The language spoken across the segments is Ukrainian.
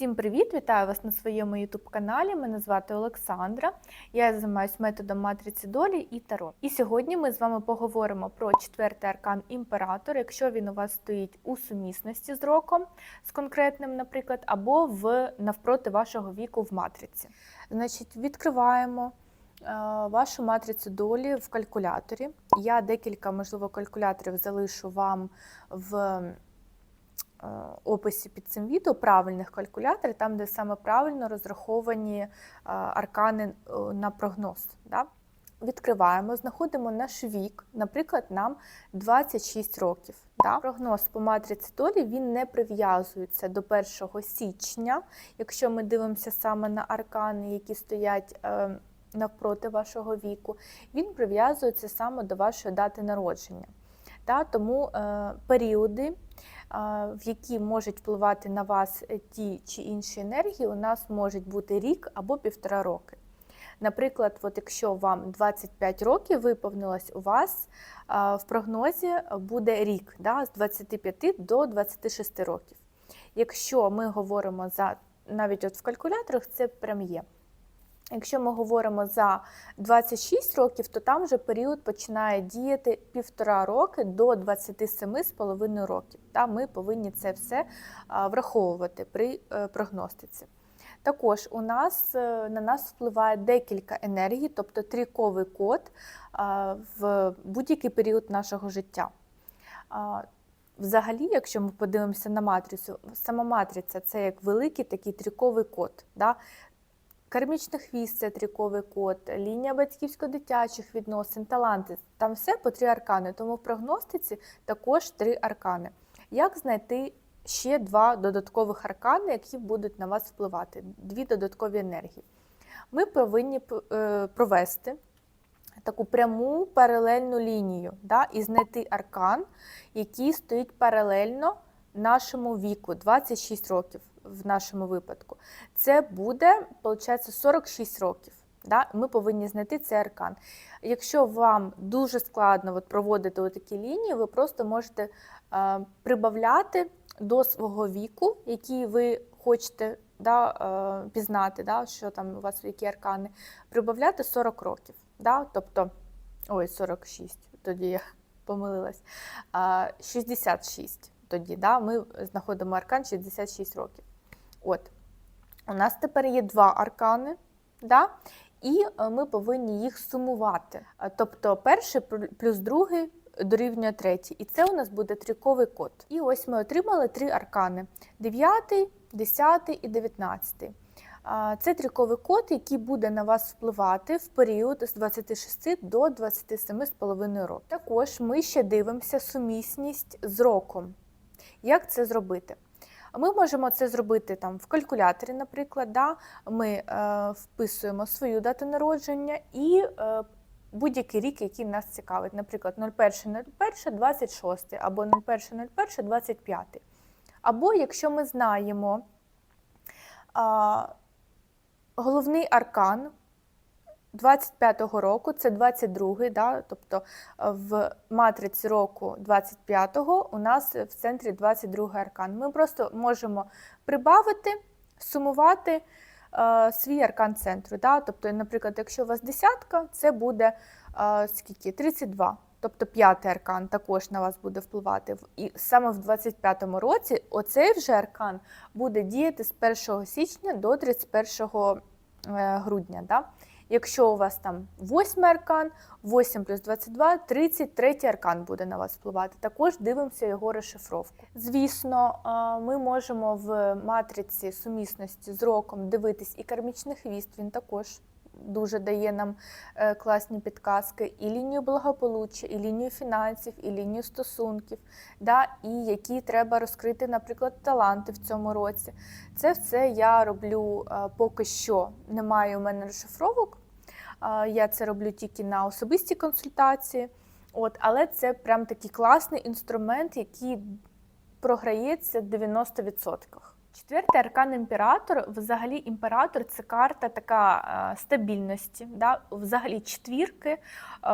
Всім привіт! Вітаю вас на своєму youtube каналі. Мене звати Олександра. Я займаюся методом матриці долі і таро. І сьогодні ми з вами поговоримо про четвертий аркан імператор, якщо він у вас стоїть у сумісності з роком, з конкретним, наприклад, або в навпроти вашого віку в матриці. Значить, відкриваємо. е, Вашу матрицю долі в калькуляторі. Я декілька, можливо, калькуляторів залишу вам в описі під цим відео правильних калькуляторів, там, де саме правильно розраховані е, аркани е, на прогноз. Да? Відкриваємо, знаходимо наш вік, наприклад, нам 26 років. Да? Прогноз по матриці долі він не прив'язується до 1 січня, якщо ми дивимося саме на аркани, які стоять е, навпроти вашого віку, він прив'язується саме до вашої дати народження. Да? Тому е, періоди в які можуть впливати на вас е, ті чи інші енергії, у нас можуть бути рік або півтора роки. Наприклад, от якщо вам 25 років виповнилось у вас, в прогнозі буде рік да, з 25 до 26 років. Якщо ми говоримо за навіть от в калькуляторах, це прям є. Якщо ми говоримо за 26 років, то там вже період починає діяти півтора роки до 27,5 років. Та ми повинні це все враховувати при е, прогностиці. Також у нас е, на нас впливає декілька енергій, тобто тріковий код в будь-який період нашого життя. Взагалі, якщо ми подивимося на матрицю, сама матриця це як великий такий тріковий код. Да? Кармічний хвіст це тріковий код, лінія батьківсько-дитячих відносин, таланти. Там все по три аркани. Тому в прогностиці також три аркани. Як знайти ще два додаткових аркани, які будуть на вас впливати? Дві додаткові енергії. Ми повинні е, провести таку пряму паралельну лінію да, і знайти аркан, який стоїть паралельно нашому віку 26 років в нашому випадку. Це буде, виходить, 46 років. Да? Ми повинні знайти цей аркан. Якщо вам дуже складно от, проводити такі лінії, ви просто можете е, прибавляти до свого віку, який ви хочете да, е, пізнати, да, що там у вас які аркани, прибавляти 40 років. Да? Тобто, ой, 46, тоді я помилилась, е, 66 тоді да, ми знаходимо аркан 66 років. От. У нас тепер є два аркани, да? і е, ми повинні їх сумувати. Е, тобто перший плюс другий дорівнює третій. І це у нас буде тріковий код. І ось ми отримали три аркани: 9, 10 і 19. Це тріковий код, який буде на вас впливати в період з 26 до 27,5 років. Також ми ще дивимося сумісність з роком. Як це зробити? Ми можемо це зробити там в калькуляторі, наприклад. Да? Ми е, вписуємо свою дату народження і е, будь-який рік, який нас цікавить, наприклад, 01.01.26 або 01.01.25. Або якщо ми знаємо е, головний аркан 25-го року, це 22-й, да, тобто е, в матриці року 25-го у нас в центрі 22-й аркан. Ми просто можемо прибавити, сумувати е, свій аркан центру. Да? Тобто, наприклад, якщо у вас десятка, це буде е, скільки? 32. Тобто п'ятий аркан також на вас буде впливати. І саме в 25-му році оцей вже аркан буде діяти з 1 січня до 31 е, грудня. Да? Якщо у вас там 8 аркан, 8 плюс 22, 33 аркан буде на вас впливати. Також дивимося його розшифровку. Звісно, ми можемо в матриці сумісності з роком дивитись і кармічний хвіст, він також. Дуже дає нам е, класні підказки, і лінію благополуччя, і лінію фінансів, і лінію стосунків, да, і які треба розкрити, наприклад, таланти в цьому році. Це все я роблю е, поки що. Немає у мене розшифровок, я це роблю тільки на особисті консультації. От, Але це прям такий класний інструмент, який програється в 90%. Четвертий аркан імператор. Взагалі, імператор це карта така стабільності. Да? Взагалі, четвірки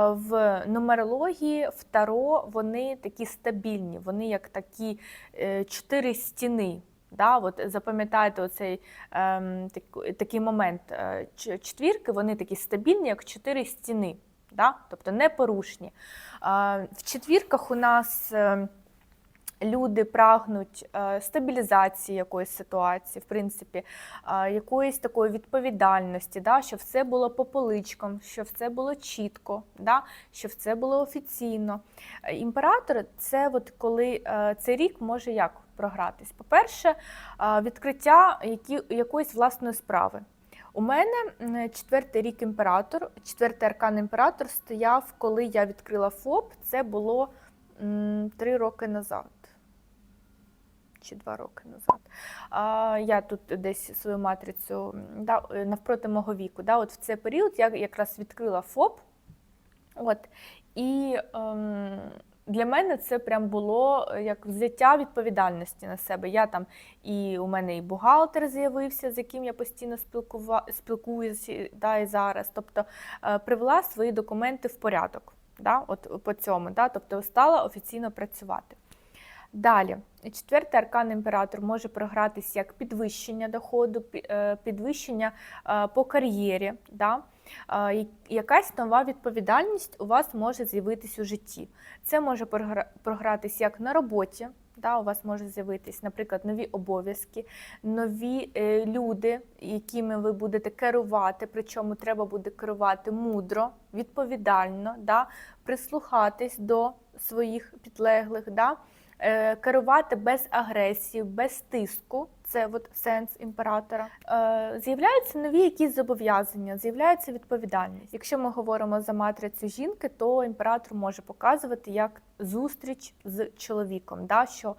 в нумерології, в таро вони такі стабільні, вони як такі е, чотири стіни Да, от запам'ятайте оцей ем, так- такий момент. Е, Четвірки вони такі стабільні, як чотири стіни, да? тобто непорушні. Е, В четвірках у нас е, люди прагнуть е, стабілізації якоїсь ситуації, в принципі, е, якоїсь такої відповідальності, да? щоб все було по поличкам, щоб все було чітко, да? щоб все було офіційно. Е, Імператор це от коли цей рік може як програтись. По-перше, відкриття які, якоїсь власної справи. У мене четвертий рік імператор, четвертий аркан імператор стояв, коли я відкрила ФОП. Це було три роки назад. Чи два роки назад. А, я тут десь свою матрицю да, е, навпроти мого віку. Да, от в цей період я якраз відкрила ФОП. От, і ем, для мене це прям було е, як взяття відповідальності на себе. Я там і у мене і бухгалтер з'явився, з яким я постійно спілкуюся да, і зараз. Тобто е, привела свої документи в порядок. Да, от по цьому, да, тобто стала офіційно працювати. Далі, четвертий аркан імператор може програтись як підвищення доходу, е, підвищення е, по кар'єрі. Да? Е, Якась нова відповідальність у вас може з'явитись у житті. Це може програ- програтись як на роботі. Да, у вас може з'явитись, наприклад, нові обов'язки, нові люди, якими ви будете керувати, причому треба буде керувати мудро, відповідально, да, прислухатись до своїх підлеглих, да, керувати без агресії, без тиску. Це от сенс імператора. Е, з'являються нові якісь зобов'язання, з'являється відповідальність. Якщо ми говоримо за матрицю жінки, то імператор може показувати як зустріч з чоловіком, да, що е,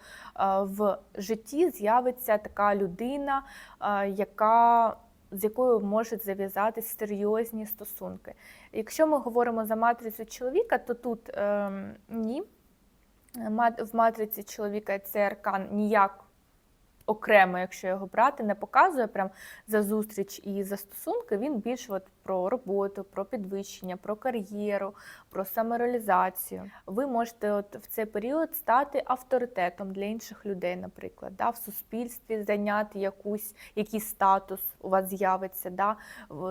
в житті з'явиться така людина, е, яка з якою можуть зав'язатись серйозні стосунки. Якщо ми говоримо за матрицю чоловіка, то тут ем, ні. В матриці чоловіка цей аркан ніяк окремо, якщо його брати, не показує прям за зустріч і за стосунки. Він більше от про роботу, про підвищення, про кар'єру, про самореалізацію. Ви можете от в цей період стати авторитетом для інших людей, наприклад, да, в суспільстві зайняти якусь, якийсь статус у вас з'явиться. Да,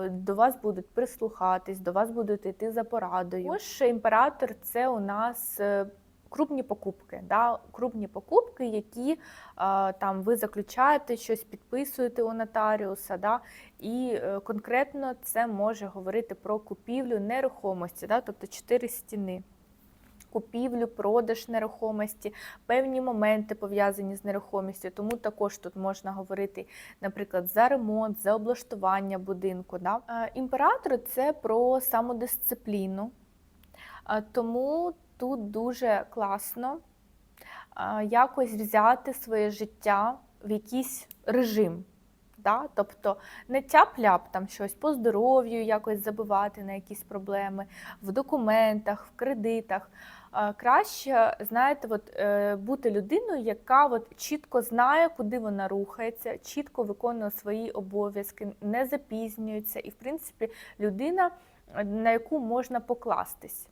до вас будуть прислухатись, до вас будуть йти за порадою. Також імператор це у нас. Крупні покупки, да, крупні покупки, які е, там ви заключаєте щось, підписуєте у нотаріуса, да, і е, конкретно це може говорити про купівлю нерухомості, да, тобто чотири стіни. Купівлю, продаж нерухомості, певні моменти пов'язані з нерухомістю. Тому також тут можна говорити, наприклад, за ремонт, за облаштування будинку. Да? Е, Імператор це про самодисципліну. Тому тут дуже класно якось взяти своє життя в якийсь режим. Да? Тобто не тяп-ляп там щось по здоров'ю, якось забивати на якісь проблеми, в документах, в кредитах. Краще, знаєте, от, е, бути людиною, яка от чітко знає, куди вона рухається, чітко виконує свої обов'язки, не запізнюється, і, в принципі, людина, на яку можна покластись.